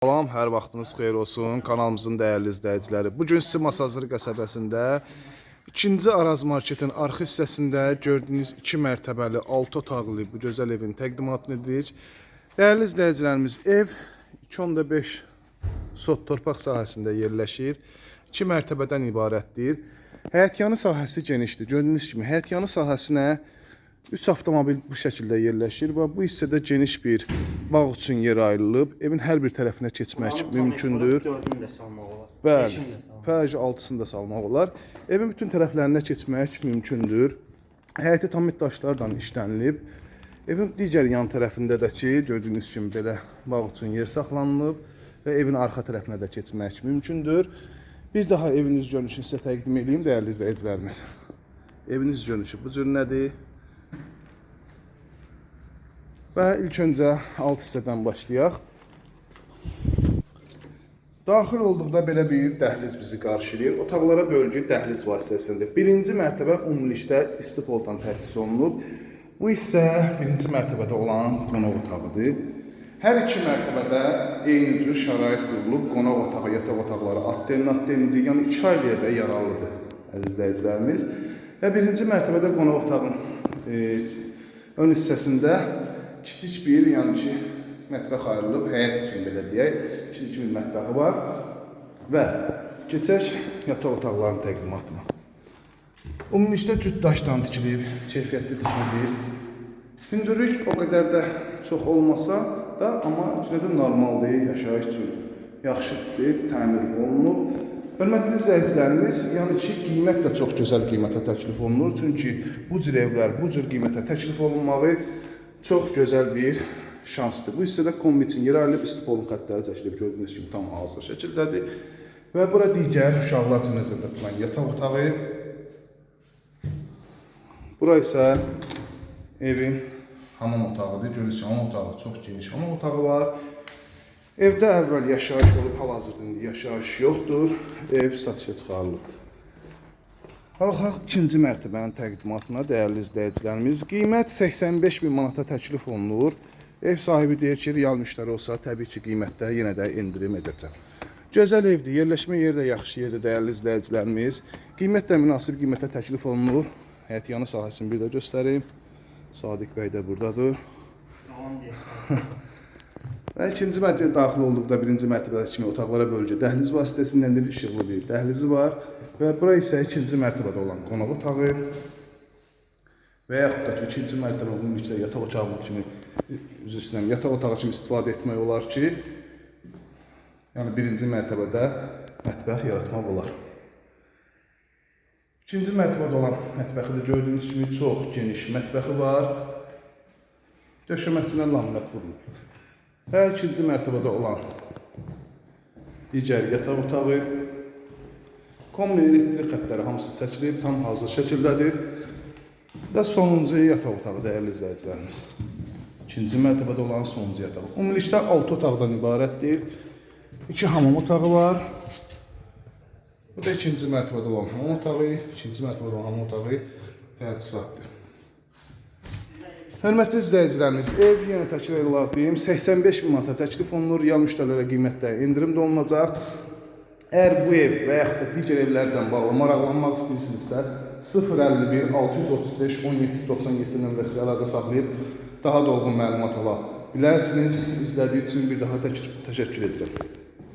Salam, hər vaxtınız xeyir olsun kanalımızın dəyərli izləyiciləri. Bu gün sizi Masazır qəsəbəsində ikinci Araz Marketin arxa hissəsində gördüyünüz 2 mərtəbəli 6 otaqlı bu gözəl evin təqdimatını edirik. Dəyərli izləyicilərimiz, ev 2.5 sot torpaq sahəsində yerləşir. 2 mərtəbədən ibarətdir. Həyətyanı sahəsi genişdir. Gördüyünüz kimi həyətyanı sahəsinə 3 avtomobil bu şəkildə yerləşir və bu hissədə geniş bir bağ üçün yer ayrılıb. Evin hər bir tərəfinə keçmək mümkündür. Dördünü də salmaq olar. Bəli. Fərci altısını da salmaq olar. Evin bütün tərəflərinə keçmək mümkündür. Həyəti tam daşlarla işlənilib. Evin digər yan tərəfində də ki, gördüyünüz kimi belə bağ üçün yer saxlanılıb və evin arxa tərəfinə də keçmək mümkündür. Bir daha evin üz görünüşünü sizə təqdim edeyim dəyərli izləyicilərimiz. Evin üz görünüşü bu cür nədir? Və ilk öncə alt hissədən başlayaq. Daxil olduqda belə bir dəhliz bizi qarşılayır. Otaqlara bölgü dəhliz vasitəsində. Birinci mərtəbə ümumilikdə istifoldan təchiz olunub. Bu isə birinci mərtəbədə olan qonaq otağıdır. Hər iki mərtəbədə eyni cür şərait qurulub. Qonaq otağı, yataq otaqları atden-atdenlidir. Yəni iki ailəyə də yararlıdır əziz izləyicilərimiz. Və birinci mərtəbədə qonaq otağının e, ön hissəsində kiçik bir, yəni ki, mətbəx ayrılıb, həyət üçün belə deyək, kiçik bir mətbəxi var və keçək yataq otaqlarının təqdimatına. Ümumilikdə cüt daşdan tikilib, keyfiyyətli tikilib. Hündürlük o qədər də çox olmasa da, amma yenə də normaldır, yaşayış üçün yaxşıdır, təmir olunub. Hörmətli izləyicilərimiz, yəni ki, qiymət də çox gözəl qiymətə təklif olunur. Çünki bu cür evlər bu cür qiymətə təklif olunmağı çox gözəl bir şansdır. Bu hissədə kombi üçün yer ayrılıb istipolun xəttləri çəkilib gördüyünüz kimi tam hazır şəkildədir. Və bura digər uşaqlar üçün nəzərdə tutulan yataq otağı. Bura isə evin hamam otağıdır. Görürsünüz, hamam otağı çox geniş hamam otağı var. Evdə əvvəl yaşayış olub, hal-hazırda yaşayış yoxdur. Ev satışa çıxarılıb. Qalxaq ikinci mərtəbənin təqdimatına dəyərli izləyicilərimiz. Qiymət 85 bin manata təklif olunur. Ev sahibi deyir ki, real müştəri olsa təbii ki, qiymətdə yenə də endirim edəcəm. Gözəl evdir, yerləşmə yeri də yaxşı yerdir dəyərli izləyicilərimiz. Qiymət də münasib qiymətə təklif olunur. Həyət yanı sahəsini bir də göstərim. Sadiq bəy də burdadır. Salam deyirsən. Və ikinci mərtəbəyə daxil olduqda birinci mərtəbədə kimi otaqlara bölgü dəhliz vasitəsilə bir işıqlı bir dəhlizi var və bura isə ikinci mərtəbədə olan qonaq otağı və yaxud da ki, ikinci mərtəbə ümumilikdə yataq otağı kimi üzr istəyirəm, yataq otağı kimi istifadə etmək olar ki, yəni birinci mərtəbədə mətbəx yaratmaq olar. İkinci mərtəbədə olan mətbəxi də gördüyünüz kimi çox geniş mətbəxi var. Döşəməsinə laminat vurulub. Və ikinci mərtəbədə olan digər yataq otağı, kombi elektrik xəttləri hamısı çəkilib, tam hazır şəkildədir. Və sonuncu yataq otağı dəyərli izləyicilərimiz. İkinci mərtəbədə olan sonuncu yataq. Ümumilikdə 6 otaqdan ibarətdir. 2 hamam otağı var. Bu da ikinci mərtəbədə olan hamam otağı, ikinci mərtəbədə olan hamam otağı təchizatdır. Hörmətli izləyicilərimiz, ev yenə təkrar edirəm, 85 min manata təklif olunur, yan müştərilərə qiymətdə endirim də olunacaq. Əgər bu ev və yaxud da digər evlərdən bağlı maraqlanmaq istəyirsinizsə, 051 635 17 97 nömrəsi ilə əlaqə saxlayıb daha dolğun məlumat ala bilərsiniz. İzlədiyi üçün bir daha təşəkkür edirəm.